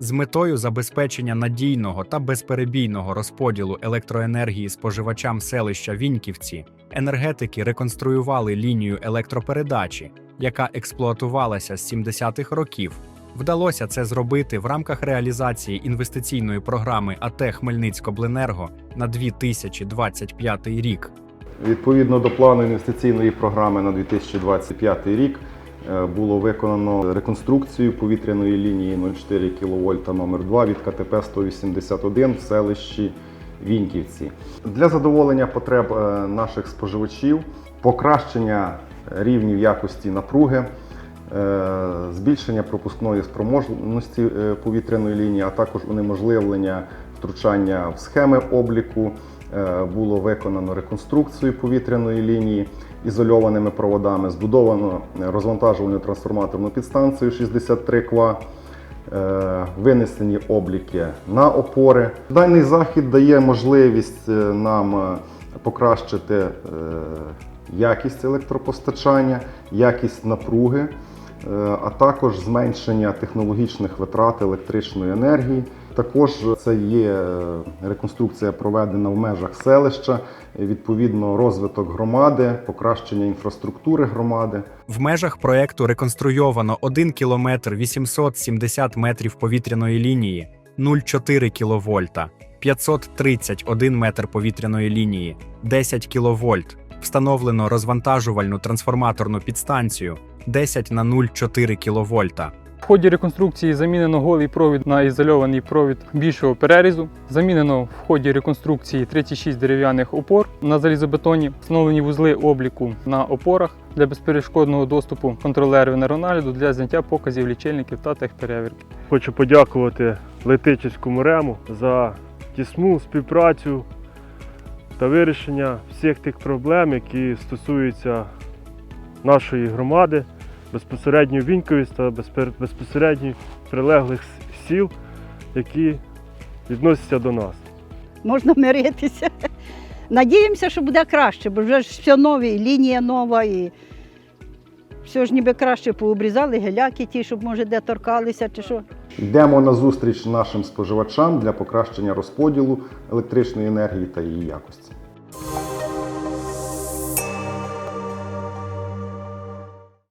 З метою забезпечення надійного та безперебійного розподілу електроенергії споживачам селища Віньківці, енергетики реконструювали лінію електропередачі, яка експлуатувалася з 70-х років. Вдалося це зробити в рамках реалізації інвестиційної програми АТ Хмельницькобленерго на 2025 рік. Відповідно до плану інвестиційної програми на 2025 рік було виконано реконструкцію повітряної лінії 0,4 кВт номер 2 від КТП 181 в селищі Віньківці. Для задоволення потреб е, наших споживачів, покращення рівнів якості напруги, е, збільшення пропускної спроможності е, повітряної лінії, а також унеможливлення втручання в схеми обліку. Е, Було виконано реконструкцію повітряної лінії ізольованими проводами, збудовано розвантажувальну трансформаторну підстанцію 63 кВА, е, винесені обліки на опори. Даний захід дає можливість е, нам е, покращити е, якість електропостачання, якість напруги, е, а також зменшення технологічних витрат електричної енергії. Також це є е, реконструкція проведена в межах селища, відповідно розвиток громади, покращення інфраструктури громади. В межах проекту реконструйовано 1 кілометр 870 метрів повітряної лінії, 0,4 кВт, 531 метр повітряної лінії, 10 кВт. Встановлено розвантажувальну трансформаторну підстанцію 10 на 0,4 кВт. В ході реконструкції замінено голий провід на ізольований провід більшого перерізу. Замінено в ході реконструкції 36 дерев'яних опор на залізобетоні, встановлені вузли обліку на опорах для безперешкодного доступу контролерів енергонагляду для зняття показів лічильників та техперевірки. Хочу подякувати Летичівському рему за тісну співпрацю та вирішення всіх тих проблем, які стосуються нашої громади, безпосередньо Віньковість та безпосередньо прилеглих сіл, які відносяться до нас. можна миритися. Надіємося, що буде краще, бо вже ж все нове, лінія нова, і все ж ніби краще пообрізали геляки ті, щоб може де торкалися чи що. Йдемо на зустріч нашим споживачам для покращення розподілу електричної енергії та її якості.